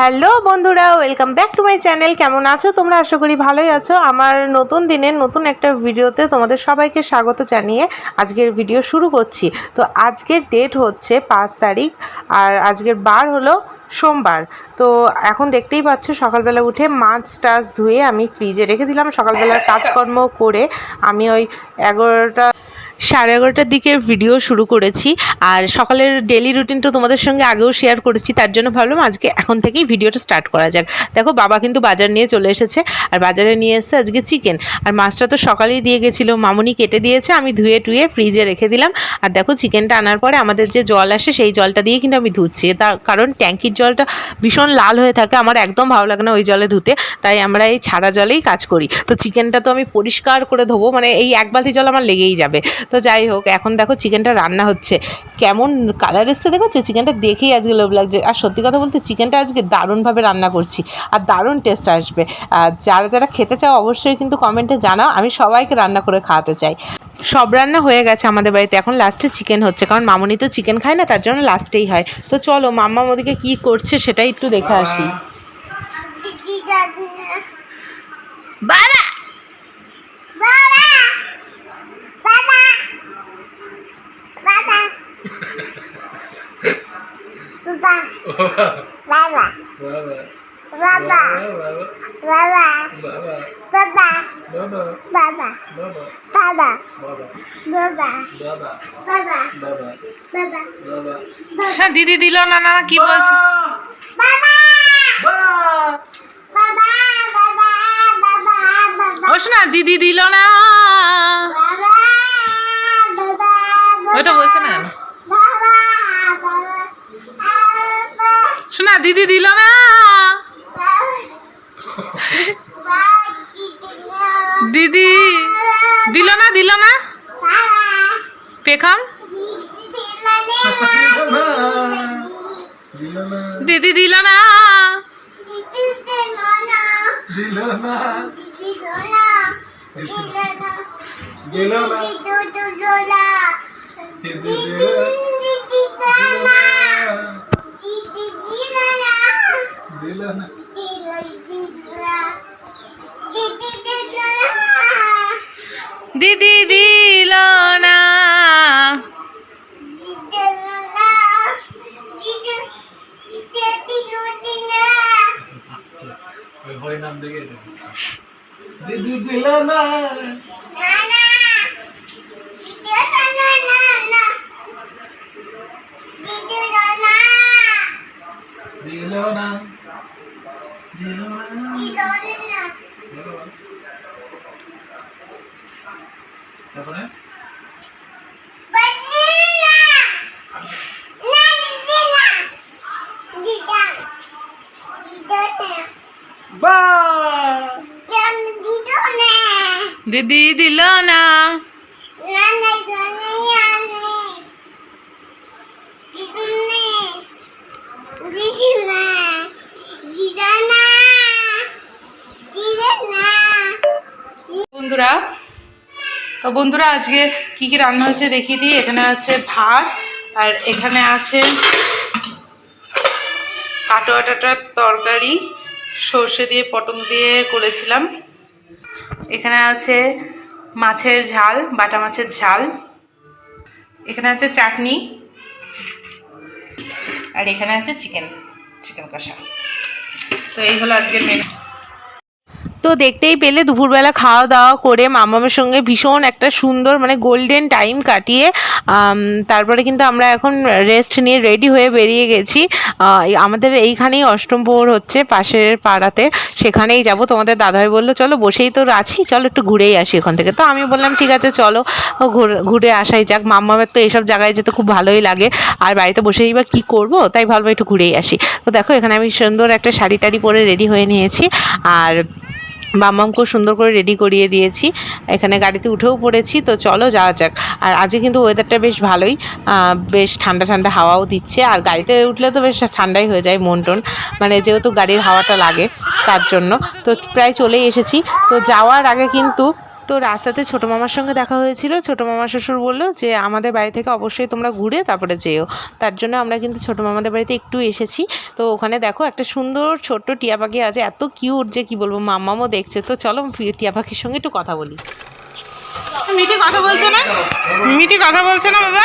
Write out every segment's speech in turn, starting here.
Hello বন্ধুরা welcome back to my channel কেমন আছো? তোমরা আশা করি ভালোই আছো। আমার নতুন দিনের নতুন একটা ভিডিওতে তোমাদের সবাইকে স্বাগত জানিয়ে আজকের ভিডিও শুরু করছি। তো আজকের ডেট হচ্ছে পাঁচ তারিখ, আর আজকের বার হলো সোমবার। তো এখন দেখতেই পাচ্ছ, সকালবেলা উঠে মাছ টাছ ধুয়ে আমি ফ্রিজে রেখে দিলাম। সকালবেলার কাজকর্ম করে আমি ওই এগারোটা সাড়ে এগারোটার দিকে ভিডিও শুরু করেছি, আর সকালের ডেলি রুটিন তো তোমাদের সঙ্গে আগেও শেয়ার করেছি, তার জন্য ভাবলাম আজকে এখন থেকেই ভিডিওটা স্টার্ট করা যাক। দেখো, বাবা কিন্তু বাজার নিয়ে চলে এসেছে, আর বাজারে নিয়ে এসেছে আজকে চিকেন আর মাছটা তো সকালেই দিয়ে গেছিল, মামুনি কেটে দিয়েছে, আমি ধুয়ে টুয়ে ফ্রিজে রেখে দিলাম। আর দেখো চিকেনটা আনার পরে আমাদের যে জল আসে, সেই জলটা দিয়ে কিন্তু আমি ধুচ্ছি। তার কারণ ট্যাঙ্কির জলটা ভীষণ লাল হয়ে থাকে, আমার একদম ভালো লাগে না ওই জলে ধুতে, তাই আমরা এই ছাড়া জলেই কাজ করি। তো চিকেনটা তো আমি পরিষ্কার করে ধোবো মানে এই এক বালতি জল আমার লেগেই যাবে। তো যাই হোক, এখন দেখো চিকেনটা রান্না হচ্ছে। কেমন কালার এসছে দেখেছ চিকেনটা দেখেই আজকে লোভ লাগছে। আর সত্যি কথা বলতে চিকেনটা আজকে দারুণভাবে রান্না করছি, আর দারুণ টেস্ট আসবে। আর যারা যারা খেতে চাও অবশ্যই কিন্তু কমেন্টে জানাও, আমি সবাইকে রান্না করে খাওয়াতে চাই। সব রান্না হয়ে গেছে আমাদের বাড়িতে। এখন লাস্টে চিকেন হচ্ছে, কারণ মামনি তো চিকেন খায় না, তার জন্য লাস্টেই হয়। তো চলো, মাম্মা ওদিকে কী করছে সেটাই একটু দেখে আসি। বাবা হ্যাঁ দিদি দিল না না কি বলছে না দিদি দিল না ওইটা বলছে না শোনা, দিদি দিল না? দিদি, দিল না দিল না? পেখাম? দিদি দিল না? দিদি দিল না। হরিনাম দেখে দিদি দিল না। দিল না। দিল না। তারপরে? বা দিদি দিল না। বন্ধুরা, তো বন্ধুরা আজকে কি কি রান্না হয়েছে দেখিয়ে দিই। এখানে আছে ভাত, আর এখানে আছে কাটোয়া টাটার তরকারি, সর্ষে দিয়ে পটল দিয়ে করেছিলাম। এখানে আছে মাছের ঝাল, বাটা মাছের ঝাল। এখানে আছে চাটনি, আর এখানে আছে চিকেন চিকেন কষা। তো এই হলো আজকের মেনু তো দেখতেই পেলে দুপুরবেলা খাওয়া দাওয়া করে মামামের সঙ্গে ভীষণ একটা সুন্দর মানে গোল্ডেন টাইম কাটিয়ে তারপরে কিন্তু আমরা এখন রেস্ট নিয়ে রেডি হয়ে বেরিয়ে গেছি। আমাদের এইখানেই অষ্টম প্রহর হচ্ছে পাশের পাড়াতে, সেখানেই যাব। তোমাদের দাদাভাই বলল, চলো বসেই তো আছি, চলো একটু ঘুরেই আসি ওখান থেকে। তো আমি বললাম, ঠিক আছে, চলো, ঘুরে- ঘুরে আসাই যাক। মাম্মামের তো এইসব জায়গায় যেতে খুব ভালোই লাগে। আর বাড়িতে বসেই বা কী করব, তাই ভাবলাম একটু ঘুরেই আসি। তো দেখো, এখানে আমি সুন্দর একটা শাড়ি টাড়ি পরে রেডি হয়ে নিয়েছি। আর বাম্মামকেও সুন্দর করে রেডি করিয়ে দিয়েছি। এখানে গাড়িতে উঠেও পড়েছি, তো চলো যাওয়া যাক। আর আজকে কিন্তু ওয়েদারটা বেশ ভালোই বেশ ঠান্ডা ঠান্ডা হাওয়াও দিচ্ছে। আর গাড়িতে উঠলে তো বেশ ঠান্ডাই হয়ে যায় মন টন মানে যেহেতু গাড়ির হাওয়াটা লাগে, তার জন্য। তো প্রায় চলেই এসেছি। তো যাওয়ার আগে কিন্তু তো রাস্তাতে ছোটো মামার সঙ্গে দেখা হয়েছিল। ছোটো মামা শ্বশুর বলল যে, আমাদের বাড়ি থেকে অবশ্যই তোমরা ঘুরে তারপরে যেও। তার জন্য আমরা কিন্তু ছোটো মামাদের বাড়িতে একটু এসেছি। তো ওখানে দেখো একটা সুন্দর ছোট্ট টিয়া পাখি আছে, এত কিউট যে কি বলব, মাম্মামও দেখছে। তো চলো টিয়া পাখির সঙ্গে একটু কথা বলি। মিটি কথা বলছে না? মিটি কথা বলছে না, বাবা?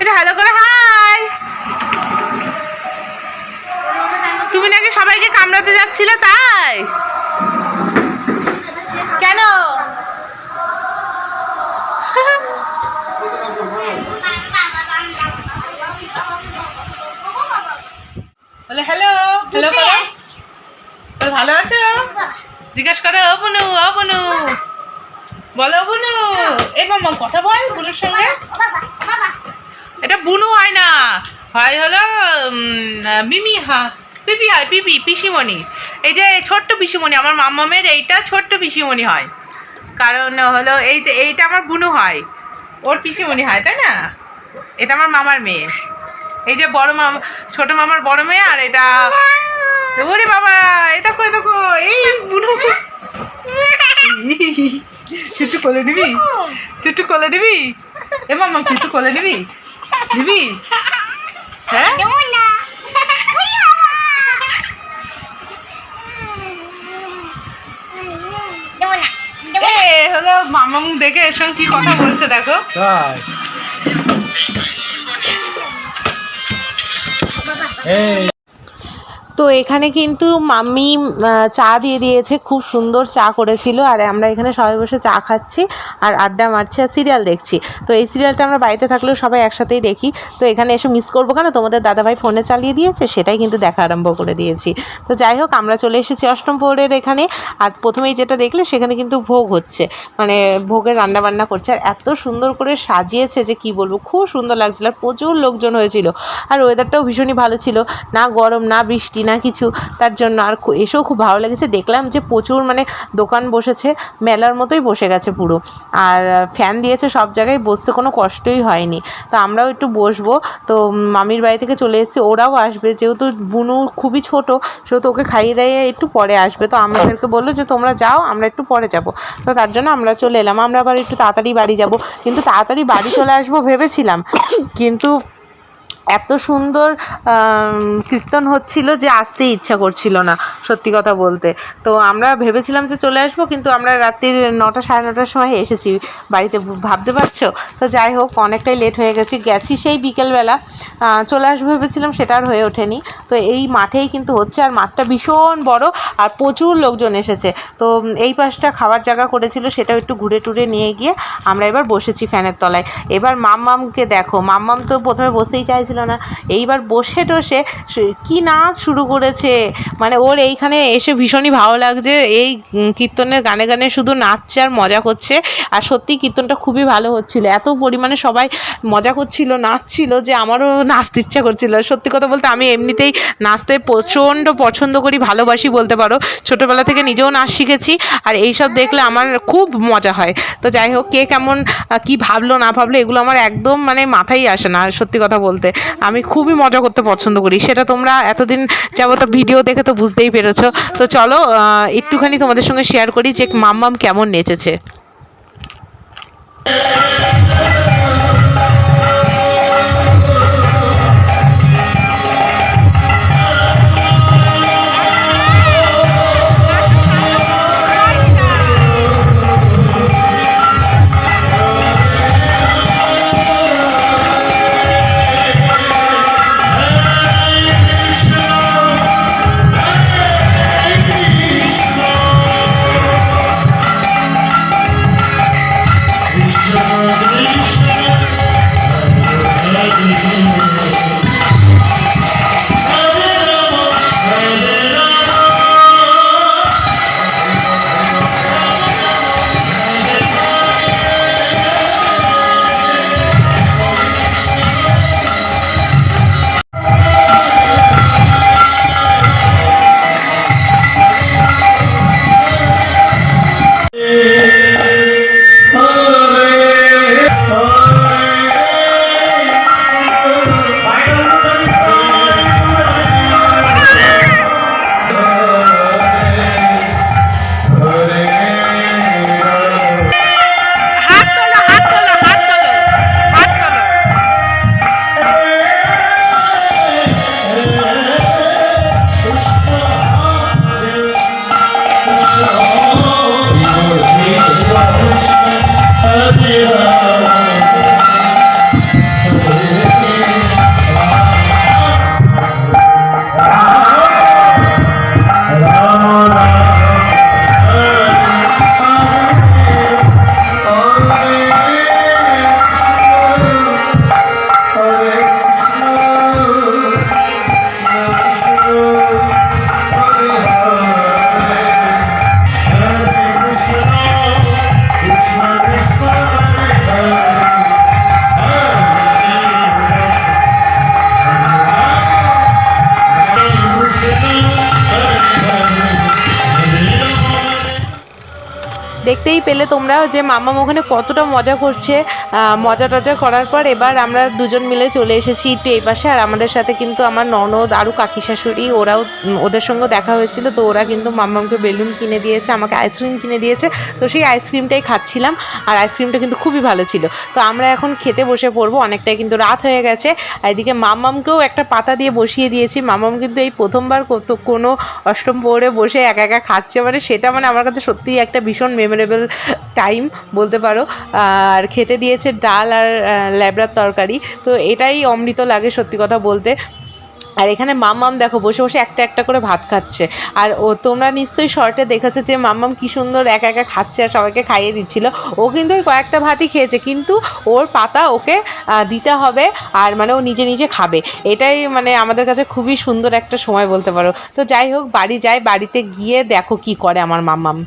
এটা হ্যালো করে, হাই! তুমি নাকি সবাইকে কামড়াতে যাচ্ছিলে তাই? বলে হ্যালো হ্যালো করো বলে, ভালো আছো? জিজ্ঞেস করো ও বুনু বলো বুনু এ মামা কথা বল বুনুর সঙ্গে। এটা বুনু হয় না। হয় হলো মিমি হা পিপি হয় পিপি পিসিমণি। এই যে ছোট্ট পিসিমণি আমার মাম্মামের এইটা ছোট্ট পিসিমণি হয়। কারণ হলো এই যে এইটা আমার বুনু হয়। ওর পিসিমণি হয় তাই না? এটা আমার মামার মেয়ে। এই যে বড় মামা, ছোট মামার বড় মেয়ে আর এটা ওরে বাবা, এটা কই দেখো এই বুনু তুই কোলে নিবি? তুই কোলে নিবি? এ মামা, তুই কোলে নিবি? নিবি? হ্যাঁ? হলো মামামু দেখে এর সঙ্গে কি কথা বলছে দেখো। তাই এই তো এখানে কিন্তু মাম্মি চা দিয়ে দিয়েছে, খুব সুন্দর চা করেছিল। আর আমরা এখানে সবাই বসে চা খাচ্ছি আর আড্ডা মারছি আর সিরিয়াল দেখছি। তো এই সিরিয়ালটা আমরা বাড়িতে থাকলেও সবাই একসাথেই দেখি। তো এখানে এসে মিস করব কেন? তোমাদের দাদাভাই ফোনে চালিয়ে দিয়েছে, সেটাই কিন্তু দেখা আরম্ভ করে দিয়েছি। তো যাই হোক, আমরা চলে এসেছি অষ্টম প্রহরের এখানে। আর প্রথমেই যেটা দেখলে, সেখানে কিন্তু ভোগ হচ্ছে। মানে ভোগের রান্না বান্না করছে। আর এত সুন্দর করে সাজিয়েছে যে কি বলব, খুব সুন্দর লাগছিল। আর প্রচুর লোকজন হয়েছিল। আর ওয়েদারটাও ভীষণই ভালো ছিল। না গরম, না বৃষ্টি না কিছু, তার জন্য আর এসেও খুব ভালো লেগেছে। দেখলাম যে প্রচুর মানে দোকান বসেছে, মেলার মতোই বসে গেছে পুরো। আর ফ্যান দিয়েছে সব জায়গায়, বসতে কোনো কষ্টই হয়নি। তো আমরাও একটু বসবো। তো মামির বাড়ি থেকে চলে এসেছি, ওরাও আসবে। যেহেতু বুনু খুবই ছোট, সেহেতু ওকে খাইয়ে দাইয়ে একটু পরে আসবে। তো আমাদেরকে বলল যে, তোমরা যাও, আমরা একটু পরে যাব। তো তার জন্য আমরা চলে এলাম। আমরা আবার একটু তাড়াতাড়ি বাড়ি যাব। কিন্তু তাড়াতাড়ি বাড়ি চলে আসব ভেবেছিলাম। কিন্তু এত সুন্দর কীর্তন হচ্ছিল যে আসতে ইচ্ছা করছিল না, সত্যি কথা বলতে। তো আমরা ভেবেছিলাম যে চলে আসব, কিন্তু আমরা রাত্রির নটা সাড়ে নটার সময় এসেছি। বাড়িতে ভাবতে পারছ? তো যাই হোক, অনেকটাই লেট হয়ে গেছি গেছি সেই বিকেলবেলা। চলে আসব ভেবেছিলাম, সেটা আর হয়ে ওঠেনি। তো এই মাঠেই কিন্তু হচ্ছে, আর মাঠটা ভীষণ বড়, আর প্রচুর লোকজন এসেছে। তো এই পাশটা খাবার জায়গা করেছিল, সেটাও একটু ঘুরে টুরে নিয়ে গিয়ে আমরা এবার বসেছি ফ্যানের তলায়। এবার মাম্মামকে দেখো, মাম্মাম তো প্রথমে বসেই চাইছিল না। এইবার বসে টসে কি নাচ শুরু করেছে? মানে ওর এইখানে এসে ভীষণই ভালো লাগছে। এই কীর্তনের গানে গানে শুধু নাচছে আর মজা করছে। আর সত্যি কীর্তনটা খুবই ভালো হচ্ছিল। এত পরিমাণে সবাই মজা করছিল, নাচছিল যে আমারও নাচতে ইচ্ছা করছিল। সত্যি কথা বলতে আমি এমনিতেই নাচতে প্রচণ্ড পছন্দ করি, ভালোবাসি বলতে পারো। ছোটোবেলা থেকে নিজেও নাচ শিখেছি আর এইসব দেখলে আমার খুব মজা হয়। তো যাই হোক, কে কেমন কি ভাবলো না ভাবলো এগুলো আমার একদম মানে মাথায় আসে না সত্যি কথা বলতে। আমি খুবই মজা করতে পছন্দ করি। সেটা তোমরা এতদিন যাবত ভিডিও দেখে তো বুঝতেই পেরেছ। তো চলো একটুখানি তোমাদের সঙ্গে শেয়ার করি যে মাম মাম কেমন নেচেছে। দেখতেই পেলে তোমরা যে মাম্মাম ওখানে কতটা মজা করছে মজা টজা করার পর এবার আমরা দুজন মিলে চলে এসেছি একটু এই পাশে। আর আমাদের সাথে কিন্তু আমার ননদ আরও কাকি শাশুড়ি, ওরাও ওদের সঙ্গে দেখা হয়েছিল। তো ওরা কিন্তু মাম্মামকে বেলুন কিনে দিয়েছে, আমাকে আইসক্রিম কিনে দিয়েছে। তো সেই আইসক্রিমটাই খাচ্ছিলাম আর আইসক্রিমটা কিন্তু খুবই ভালো ছিল। তো আমরা এখন খেতে বসে পড়ব, অনেকটাই কিন্তু রাত হয়ে গেছে। আর এদিকে মাম্মামকেও একটা পাতা দিয়ে বসিয়ে দিয়েছি। মামাম কিন্তু এই প্রথমবার কোনো অষ্টম পৌরে বসে একা একা খাচ্ছে মানে সেটা মানে আমার কাছে সত্যিই একটা ভীষণ মেমোরেবল টাইম বলতে পারো। আর খেতে দিয়েছে ডাল আর ল্যাবড়ার তরকারি। তো এটাই অমৃত লাগে সত্যি কথা বলতে। আর এখানে মাম্মাম দেখো, বসে বসে একটা একটা করে ভাত খাচ্ছে। আর ও, তোমরা নিশ্চয়ই শর্টে দেখেছ যে মাম্মাম কি সুন্দর একা একা খাচ্ছে আর সবাইকে খাইয়ে দিচ্ছিল। ও কিন্তু ওই কয়েকটা ভাতই খেয়েছে, কিন্তু ওর পাতা ওকে দিতে হবে আর মানে ও নিজে নিজে খাবে। এটাই মানে আমাদের কাছে খুবই সুন্দর একটা সময় বলতে পারো। তো যাই হোক, বাড়ি যাই, বাড়িতে গিয়ে দেখো কি করে আমার মাম্মাম।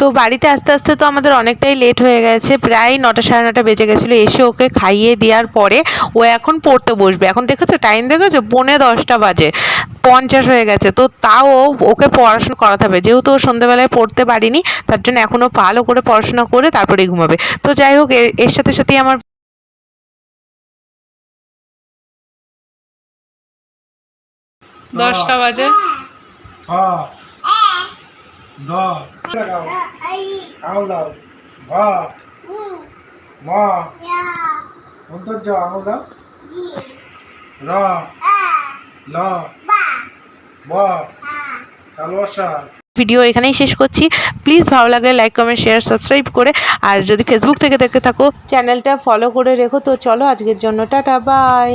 তো বাড়িতে আস্তে আস্তে তো আমাদের অনেকটাই লেট হয়ে গেছে। প্রায় নটা সাড়ে নটা বেজে গেছিল। এসে ওকে খাইয়ে দেওয়ার পরে ও এখন পড়তে বসবে। এখন দেখেছ টাইম দেখেছ? পৌনে দশটা বাজে। পঞ্চাশ হয়ে গেছে। তো তাও ওকে পড়াশোনা করাতে হবে। যেহেতু ও সন্ধ্যেবেলায় পড়তে পারিনি তার জন্য এখনও ভালো করে পড়াশোনা করে তারপরেই ঘুমাবে। তো যাই হোক এর- এর সাথে সাথেই আমার দশটা বাজে। হ ভিডিও এখানেই শেষ করছি। প্লিজ ভালো লাগলে লাইক কমেন্ট শেয়ার সাবস্ক্রাইব করে। আর যদি ফেসবুক থেকে দেখতে থাকো চ্যানেলটা ফলো করে রেখো। তো চলো আজকের জন্য, টাটা বাই